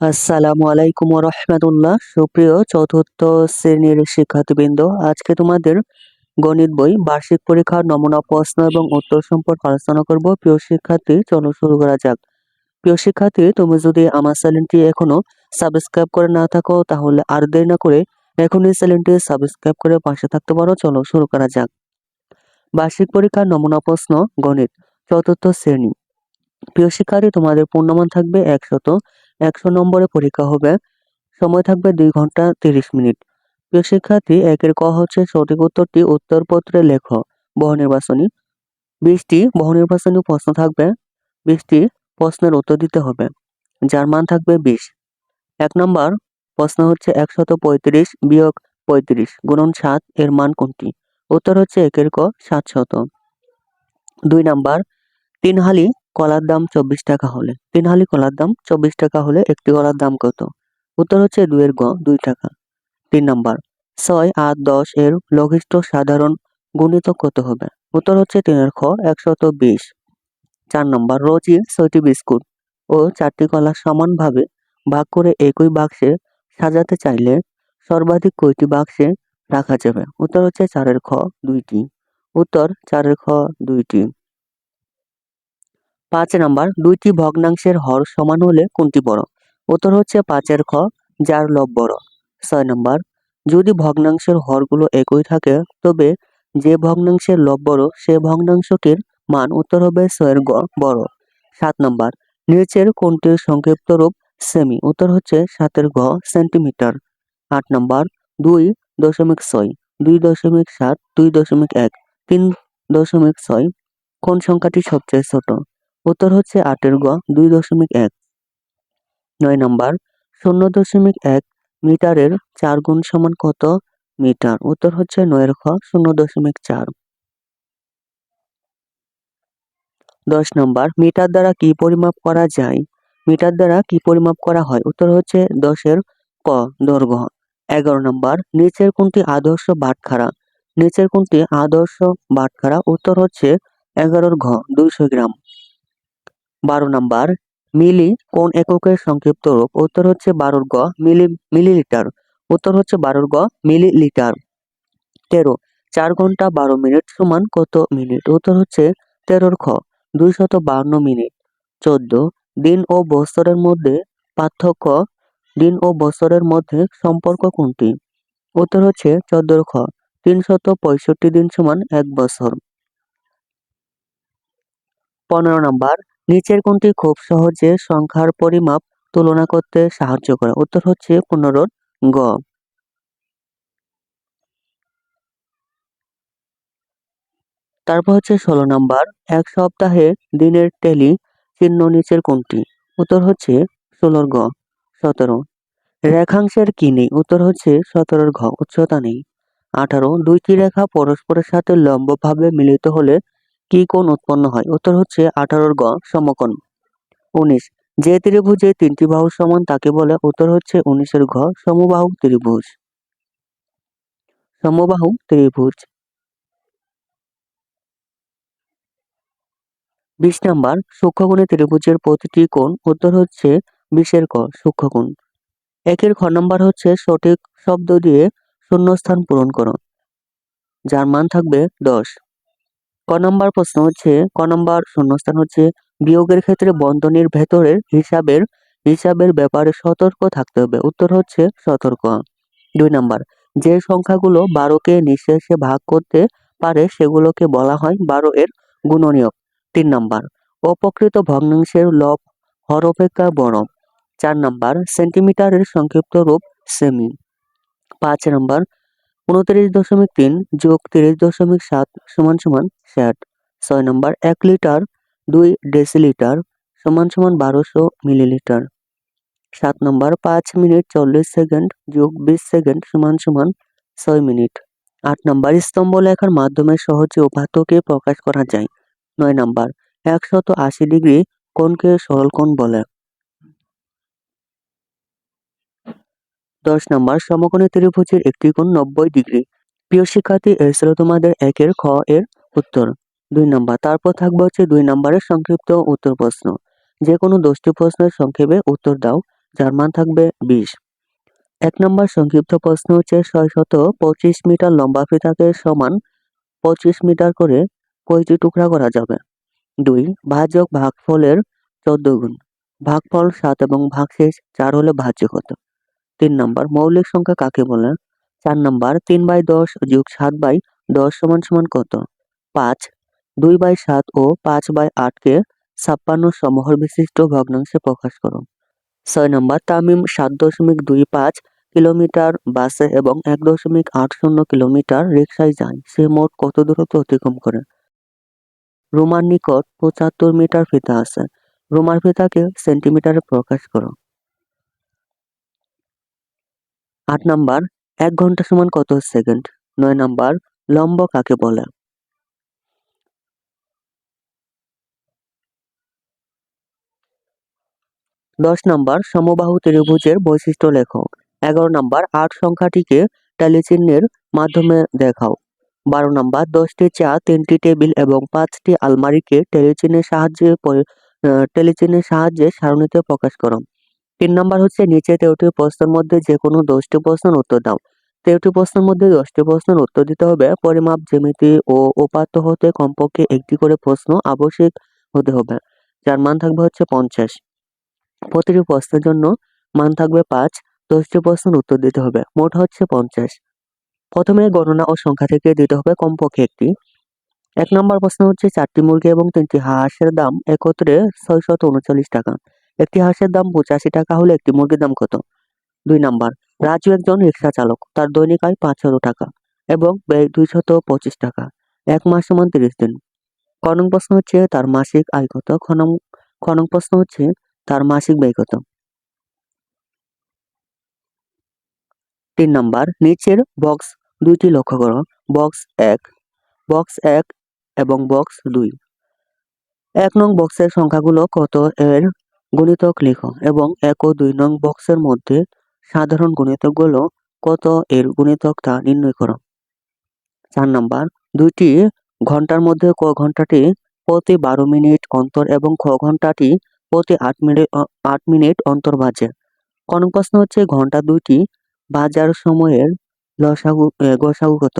আসসালামু আলাইকুম রহমতুল্লাহ। সুপ্রিয় চতুর্থ শ্রেণির শিক্ষার্থীবৃন্দ, আজকে তোমাদের গণিত বই, বার্ষিক পরীক্ষার নমুনা, প্রশ্ন এবং উত্তর সম্পর্কে আলোচনা করব। প্রিয় শিক্ষার্থী, চলো শুরু করা যাক। প্রিয় শিক্ষার্থী, তুমি যদি আমার চ্যানেলটি এখনও সাবস্ক্রাইব করে না থাকো, তাহলে আর দেরি না করে এখনই চ্যানেলটি সাবস্ক্রাইব করে পাশে থাকতে পারো। চলো শুরু করা যাক। বার্ষিক পরীক্ষার নমুনা, প্রশ্ন, গণিত, চতুর্থ শ্রেণি। প্রিয় শিক্ষার্থী, তোমাদের পূর্ণমান থাকবে একশত একশো নম্বরে পরীক্ষা হবে। সময় থাকবে দুই ঘণ্টা তিরিশ মিনিট। প্রিয় শিক্ষার্থী, একের ক হচ্ছে সঠিক উত্তরটি উত্তরপত্রে লেখ। বহু নির্বাচনী বিশটি বহু নির্বাচনী প্রশ্ন থাকবে। বিশটি প্রশ্নের উত্তর দিতে হবে। যার মান থাকবে বিশ। এক নম্বর প্রশ্ন হচ্ছে একশত পঁয়ত্রিশ বিয়োগ পঁয়ত্রিশ গুণন সাত, এর মান কোনটি? উত্তর হচ্ছে একের ক সাতশত। দুই নাম্বার তিন হালি কলার দাম চব্বিশ টাকা হলে। তিন হালি কলার দাম চব্বিশ টাকা হলে একটি কলার দাম কত? উত্তর হচ্ছে দুইয়ের গ, দুই টাকা। তিন নাম্বার, ছয় আট দশ এর লঘিষ্ঠ সাধারণ গুণিত কত হবে? উত্তর হচ্ছে তিনের খ, একশত বিশ। চার নম্বর, রোজই ছয়টি বিস্কুট ও চারটি কলা সমানভাবে ভাগ করে একই বাক্সে সাজাতে চাইলে সর্বাধিক কয়টি বাক্সে রাখা যাবে? উত্তর হচ্ছে চারের খ, দুইটি। উত্তর চারের খ, দুইটি। পাঁচ নাম্বার, দুইটি ভগ্নাংশের হর সমান হলে কোনটি বড়? উত্তর হচ্ছে পাঁচের খ, যার লব বড়। ছয় নাম্বার, যদি ভগ্নাংশের হরগুলো একই থাকে, তবে যে ভগ্নাংশের লব বড়, সে ভগ্নাংশটির মান উত্তর হবে ছয়ের গ, বড়। সাত নাম্বার, নিচের কোনটির সংক্ষিপ্ত রূপ সেমি উত্তর হচ্ছে সাতের ঘ সেন্টিমিটার আট নাম্বার, দুই দশমিক ছয়, দুই দশমিক সাত, দুই দশমিক এক, তিন দশমিক ছয়, কোন সংখ্যাটি সবচেয়ে ছোট? উত্তর হচ্ছে আটের গ, দুই দশমিক এক। নয় নম্বর, শূন্য দশমিক এক মিটারের চার গুণ সমান কত মিটার? উত্তর হচ্ছে নয়ের খ, শূন্য দশমিক চার। দশ নম্বর, মিটার দ্বারা কি পরিমাপ করা যায়? মিটার দ্বারা কি পরিমাপ করা হয়? উত্তর হচ্ছে দশের ক, দৈর্ঘ্য। এগারো নম্বর, নিচের কোনটি আদর্শ বাটখারা? নিচের কোনটি আদর্শ বাটখারা? উত্তর হচ্ছে এগারোর ঘ, দুইশো গ্রাম। বারো নাম্বার, মিলি কোন এককের সংক্ষিপ্ত রূপ? উত্তর হচ্ছে বারোর গ, মিলি, মিলিলিটার। উত্তর হচ্ছে বারোর গ, মিলিলিটার। তেরো, চার ঘণ্টা বারো মিনিট সমান কত মিনিট? উত্তর হচ্ছে তেরোর খ, দুইশত বান্ন মিনিট। চোদ্দ, দিন ও বছরের মধ্যে পার্থক্য, দিন ও বছরের মধ্যে সম্পর্ক কোনটি? উত্তর হচ্ছে চোদ্দোর খ, তিনশত পঁয়ষট্টি দিন সমান এক বছর। পনেরো নাম্বার নিচের কোনটি খুব সহজে সংখ্যার পরিমাপ তুলনা করতে সাহায্য করে। উত্তর হচ্ছে পনেরোর গ। তারপর হচ্ছে ষোলো নাম্বার। এক সপ্তাহে দিনের টেলি চিহ্ন নিচের কোনটি উত্তর হচ্ছে ষোলোর গ, সতেরো। রেখাংশের কি নেই? উত্তর হচ্ছে সতেরোর ঘ, উচ্চতা নেই। আঠারো। দুইটি রেখা পরস্পরের সাথে লম্বভাবে মিলিত হলে কি কোণ উৎপন্ন হয়? উত্তর হচ্ছে আঠারোর গ সমকোণ। উনিশ, যে ত্রিভুজে তিনটি বাহু সমান তাকে বলে উত্তর হচ্ছে উনিশের ঘ সমবাহু ত্রিভুজ। সমবাহু ত্রিভুজ। বিশ নাম্বার, সূক্ষ্মকোণে ত্রিভুজের প্রতিটি কোণ উত্তর হচ্ছে বিশের ক সূক্ষ্মকোণ। একের খ নাম্বার হচ্ছে সঠিক শব্দ দিয়ে শূন্যস্থান পূরণ করো। যার মান থাকবে দশ। ক নম্বর প্রশ্ন হচ্ছে, ক নম্বর শূন্যস্থান হচ্ছে, বিয়োগের ক্ষেত্রে বন্ধনীর ভেতরের হিসাবের হিসাবের ব্যাপারে সতর্ক থাকতে হবে। উত্তর হচ্ছে সতর্ক। দুই নম্বর, যে সংখ্যাগুলো বারোকে নিঃশেষে ভাগ করতে পারে সেগুলোকে বলা হয় বারো এর গুণনীয়ক। তিন নম্বর অপকৃত ভগ্নাংশের লব হর অপেক্ষা বড় চার নম্বর, সেন্টিমিটারের সংক্ষিপ্ত রূপ সেমি পাঁচ নাম্বার উনত্রিশ দশমিক তিন যোগ তিরিশ দশমিক সাত সমান সমান ষাট। ছয় নম্বর, এক লিটার, দুই ডেসিলিটার সমান সমান বারোশো মিলিলিটার। সাত নম্বর, পাঁচ মিনিট চল্লিশ সেকেন্ড যোগ বিশ সেকেন্ড সমান সমান ছয় মিনিট। আট নম্বর, স্তম্ভ লেখার মাধ্যমে সহজে উপাত্তকে প্রকাশ করা যায়। নয় নম্বর, একশত আশি ডিগ্রি কোণকে সরল কোণ বলে। দশ নম্বর সমকোণী ত্রিভুজের একটি কোণ নব্বই ডিগ্রি। প্রিয় শিক্ষার্থী এর ছিল তোমাদের একের খ এর উত্তর। দুই নম্বর, তারপর থাকবে হচ্ছে দুই নম্বরের সংক্ষিপ্ত উত্তর প্রশ্ন। যে কোনো দশটি প্রশ্নের সংক্ষেপে উত্তর দাও, যার মান থাকবে বিশ। এক নম্বর সংক্ষিপ্ত প্রশ্ন হচ্ছে ছয় শত পঁচিশ মিটার লম্বা ফিতাকে সমান পঁচিশ মিটার করে কয়টি টুকরা করা যাবে? দুই, ভাজক ভাগফলের চোদ্দ গুণ। ভাগফল সাত এবং ভাগশেষ চার হলে ভাজ্য কত? তিন নম্বর, মৌলিক সংখ্যা কাকে বলে চার নম্বর, তিন বাই দশ যোগ সাত বাই দশ সমান সমান কত? পাঁচ। দুই বাই সাত ও পাঁচ বাই আটকে ছাপ্পান্ন সমহর বিশিষ্ট ভগ্নাংশে প্রকাশ করো। ছয় নম্বর, তামিম সাত দশমিক দুই পাঁচ কিলোমিটার বাসে এবং এক দশমিক আট শূন্য কিলোমিটার রিক্সায় যায়। সে মোট কত দূরত্ব অতিক্রম করে? রোমার নিকট পঁচাত্তর মিটার ফিতা আছে। রোমার ফিতাকে সেন্টিমিটারে প্রকাশ করো। আট নাম্বার, এক ঘণ্টা সমান কত সেকেন্ড নয় নাম্বার, লম্ব কাকে বলে? দশ নাম্বার, সমবাহু ত্রিভুজের বৈশিষ্ট্য লেখো। এগারো নাম্বার, আট সংখ্যাটিকে টেলিচিহ্নের মাধ্যমে দেখাও। বারো নাম্বার, দশটি চা, তিনটি টেবিল এবং পাঁচটি আলমারিকে টেলিচিনের সাহায্যে টেলিচিহ্নের সাহায্যে সারণীতে প্রকাশ করো। তিন নম্বর হচ্ছে নিচে তেরোটি প্রশ্নের মধ্যে যে কোনো দশটি প্রশ্নের উত্তর দাও। তেরোটি প্রশ্নের মধ্যে দশটি প্রশ্নের উত্তর দিতে হবে। পরিমাপ, জ্যামিতি ও উপাত্ত হতে কমপক্ষে একটি করে প্রশ্ন আবশ্যিক হতে হবে। যার মান থাকবে হচ্ছে পঞ্চাশ। প্রতিটি প্রশ্নের জন্য মান থাকবে পাঁচ। দশটি প্রশ্নের উত্তর দিতে হবে। মোট হচ্ছে পঞ্চাশ। প্রথমে গণনা ও সংখ্যা থেকে দিতে হবে কমপক্ষে একটি। এক নম্বর প্রশ্ন হচ্ছে চারটি মুরগি এবং তিনটি হাঁসের দাম একত্রে ছয়শত উনচল্লিশ টাকা। একটি হাঁসের দাম পঁচাশি টাকা হলে একটি মুরগির দাম কত? দুই নাম্বার, রাজু একজন রিক্সা চালক। তার দৈনিক আয় পাঁচশো টাকা এবং ব্যয় দুইশত পঁচিশ টাকা। এক মাস সমান তিরিশ দিন। খনং প্রশ্ন হচ্ছে, তার মাসিক আয় কত? খনং খনং প্রশ্ন হচ্ছে, তার মাসিক ব্যয় কত? তিন নাম্বার, নিচের বক্স দুইটি লক্ষ্য করো। বক্স এক বক্স এক এবং বক্স দুই। এক নং বক্সের সংখ্যাগুলো কত এর গুণিতক লিখো এবং এক ও দুই নং বক্সের মধ্যে সাধারণ গুণিতকগুলো কত এর গুণিতক তা নির্ণয় করো। চার নাম্বার, দুইটি ঘণ্টার মধ্যে ক ঘন্টাটি প্রতি বারো মিনিট অন্তর এবং খ ঘন্টাটি প্রতি আট মিনিট আট মিনিট অন্তর বাজে। কোন প্রশ্ন হচ্ছে ঘণ্টা দুইটি বাজার সময়ের লসাগু গসাগু কত?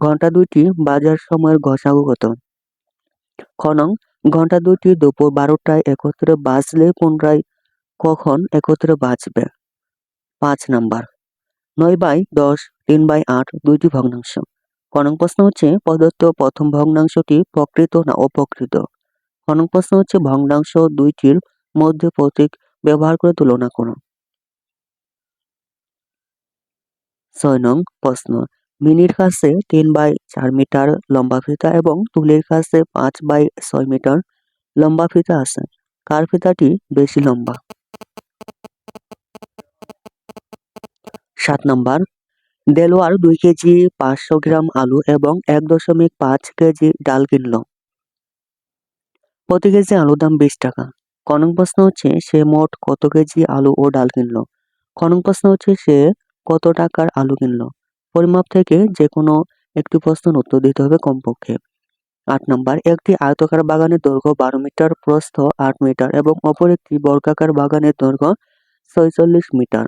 ঘণ্টা দুইটি বাজার সময়ের গসাগু কত? খনং ঘণ্টা দুইটি দুপুর বারোটায় একত্রে বাজলে পুনরায় কখন একত্রে বাজবে? পাঁচ নাম্বার। নয় বাই দশ, তিন বাই আট, দুইটি ভগ্নাংশ। খনং প্রশ্ন হচ্ছে, প্রদত্ত প্রথম ভগ্নাংশটি প্রকৃত না অপ্রকৃত? খনং প্রশ্ন হচ্ছে, ভগ্নাংশ দুইটির মধ্যে প্রতীক ব্যবহার করে তুলনা করো ছয় নং প্রশ্ন। মিনির কাছে তিন বাই চার মিটার লম্বা ফিতা এবং তুলির কাছে পাঁচ বাই ছয় মিটার লম্বা ফিতা আছে। কার ফিতাটি বেশি লম্বা? সাত নম্বর। দেলোয়ার দুই কেজি পাঁচশো গ্রাম আলু এবং এক দশমিক পাঁচ কেজি ডাল কিনল। প্রতি কেজি আলুর দাম বিশ টাকা। কনক প্রশ্ন হচ্ছে, সে মোট কত কেজি আলু ও ডাল কিনলো? কনক প্রশ্ন হচ্ছে, সে কত টাকার আলু কিনলো? পরিমাপ থেকে যে কোনো একটি প্রশ্নের উত্তর দিতে হবে কমপক্ষে। আট নম্বর, একটি আয়তকার বাগানের দৈর্ঘ্য বারো মিটার, প্রস্থ আট মিটার এবং অপর একটি বর্গাকার বাগানের দৈর্ঘ্য ছয়চল্লিশ মিটার।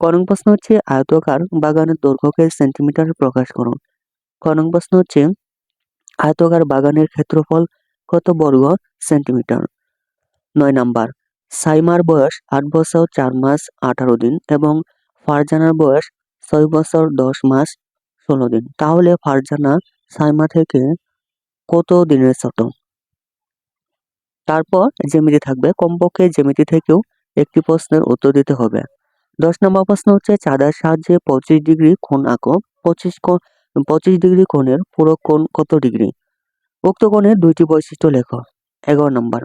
করং প্রশ্ন হচ্ছে, আয়তকার বাগানের দৈর্ঘ্যকে সেন্টিমিটার প্রকাশ করুন। করং প্রশ্ন হচ্ছে, আয়তকার বাগানের ক্ষেত্রফল কত বর্গ সেন্টিমিটার? নয় নাম্বার, সাইমার বয়স আট বছর চার মাস আঠারো দিন এবং ফারজানার বয়স ছয় বছর, দশ মাস, ষোলো দিন। তাহলে ফারজানা সাইমা থেকে কত দিনের ছোট? তারপর জ্যামিতি থাকবে। কমপক্ষে জ্যামিতি থেকেও একটি প্রশ্নের উত্তর দিতে হবে। দশ নম্বর প্রশ্ন হচ্ছে, চাঁদার সাহায্যে পঁচিশ ডিগ্রি কোণ আঁকো। পঁচিশ কোণ, পঁচিশ ডিগ্রি কোণের পুরো কোণ কত ডিগ্রি? উক্ত কোণের দুইটি বৈশিষ্ট্য লেখো। এগারো নম্বর।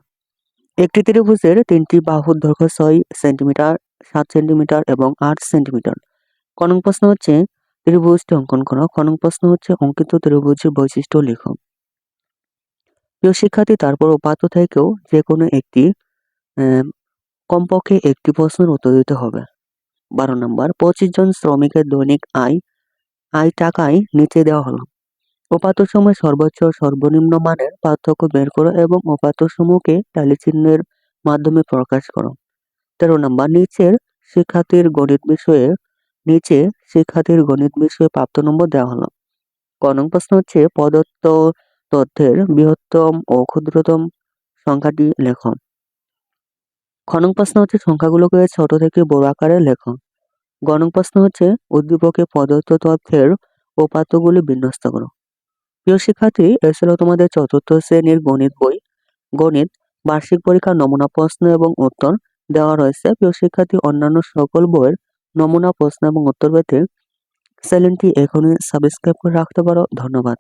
একটি ত্রিভুজের তিনটি বাহুর দৈর্ঘ্য ছয় সেন্টিমিটার, সাত সেন্টিমিটার এবং আট সেন্টিমিটার। কনক প্রশ্ন হচ্ছে ত্রিভুজটি অঙ্কন করো। খনক প্রশ্ন হচ্ছে অঙ্কিত ত্রিভুজের বৈশিষ্ট্য লেখো। প্রিয় শিক্ষার্থী, তারপর উপাত্ত থেকেও যে কোনো একটি কমপক্ষে একটি প্রশ্নের উত্তর দিতে হবে। বারো নম্বর, পঁচিশ জন শ্রমিকের দৈনিক আয় আয় টাকায় নিচে দেওয়া হলো। উপাত্ত সময় সর্বোচ্চ সর্বনিম্ন মানের পার্থক্য বের করো এবং উপাত্ত সমূহকে চিহ্নের মাধ্যমে প্রকাশ করো। তেরো নম্বর, নিচের শিক্ষার্থীর গণিত বিষয়ে নিচে শিক্ষার্থীর গণিত বিষয়ে প্রাপ্ত নম্বর দেওয়া হলো। ক নং প্রশ্ন হচ্ছে, প্রদত্ত তথ্যের বৃহত্তম ও ক্ষুদ্রতম সংখ্যাটি লেখন। খ নং প্রশ্ন হচ্ছে, সংখ্যাগুলোকে ছোট থেকে বড় আকারে লেখন। গ নং প্রশ্ন হচ্ছে, উদ্দীপকে প্রদত্ত তথ্যের উপাত্তগুলি বিন্যস্ত করো। প্রিয় শিক্ষার্থী এছাড়াও তোমাদের চতুর্থ শ্রেণির গণিত বই। গণিত, বার্ষিক পরীক্ষার নমুনা প্রশ্ন এবং উত্তর দেওয়া রয়েছে। প্রিয় শিক্ষার্থী, অন্যান্য সকল বইয়ের নমুনা প্রশ্ন এবং উত্তর পেতে চ্যানেলটি এখনই সাবস্ক্রাইব করে রাখতে পারো। ধন্যবাদ।